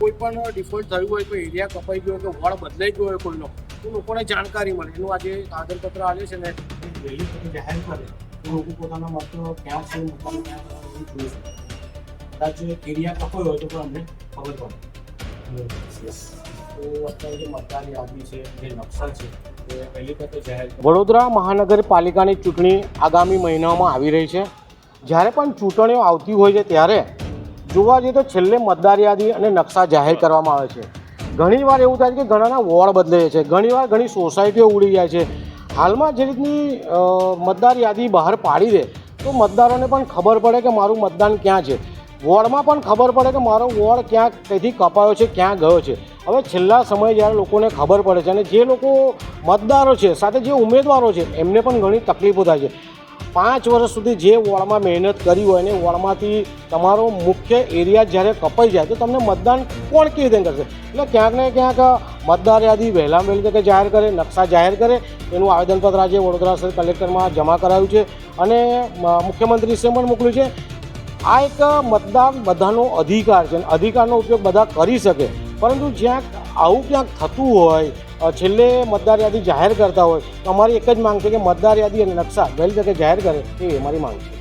કોઈ પણ ડિફોલ્ટ થયું હોય કોઈ એરિયા કપાઈ ગયો હોય કે વોર્ડ બદલાઈ ગયો હોય કોઈનો તો લોકોને જાણકારી મળે. એનું આજે કાગળપત્ર આવે છે ને તકે જાહેર કરે. તો લોકો પોતાના મત ક્યાં છે જોઈ શકે. કદાચ એરિયા કપાયો હોય તો પણ અમને ખબર પડે. તો અત્યારે જે મતદાર યાદી છે જે નકશા છે વડોદરા મહાનગરપાલિકાની ચૂંટણી આગામી મહિનામાં આવી રહી છે. જ્યારે પણ ચૂંટણીઓ આવતી હોય છે ત્યારે જોવા જઈએ તો છેલ્લે મતદાર યાદી અને નકશા જાહેર કરવામાં આવે છે. ઘણીવાર એવું થાય છે કે ઘણાના વોર્ડ બદલાય છે, ઘણીવાર ઘણી સોસાયટીઓ ઉડી જાય છે. હાલમાં જે રીતની મતદાર યાદી બહાર પાડી દે, તો મતદારોને પણ ખબર પડે કે મારું મતદાન ક્યાં છે. વોર્ડમાં પણ ખબર પડે કે મારો વોર્ડ ક્યાં કઈથી કપાયો છે, ક્યાં ગયો છે. હવે છેલ્લા સમયે જ્યારે લોકોને ખબર પડે છે અને જે લોકો મતદારો છે, સાથે જે ઉમેદવારો છે, એમને પણ ઘણી તકલીફો થાય છે. પાંચ વર્ષ સુધી જે વોર્ડમાં મહેનત કરી હોય ને વોર્ડમાંથી તમારો મુખ્ય એરિયા જ્યારે કપાઈ જાય તો તમને મતદાન કોણ કેવી રીતે કરશે? એટલે ક્યાંક ને ક્યાંક મતદાર યાદી વહેલામાં વહેલી તકે જાહેર કરે, નકશા જાહેર કરે. એનું આવેદનપત્ર આજે વડોદરા શહેર કલેક્ટરમાં જમા કરાયું છે અને મુખ્યમંત્રીશ્રીએ પણ મોકલ્યું છે. આ એક મતદાન બધાનો અધિકાર છે અને અધિકારનો ઉપયોગ બધા કરી શકે. પરંતુ જ્યાં આવું ક્યાંક થતું હોય છેલ્લે મતદાર યાદી જાહેર કરતા હોય તો અમારી એક જ માંગ છે કે મતદાર યાદી અને નકશા વહેલી તકે જાહેર કરે એ અમારી માંગ છે.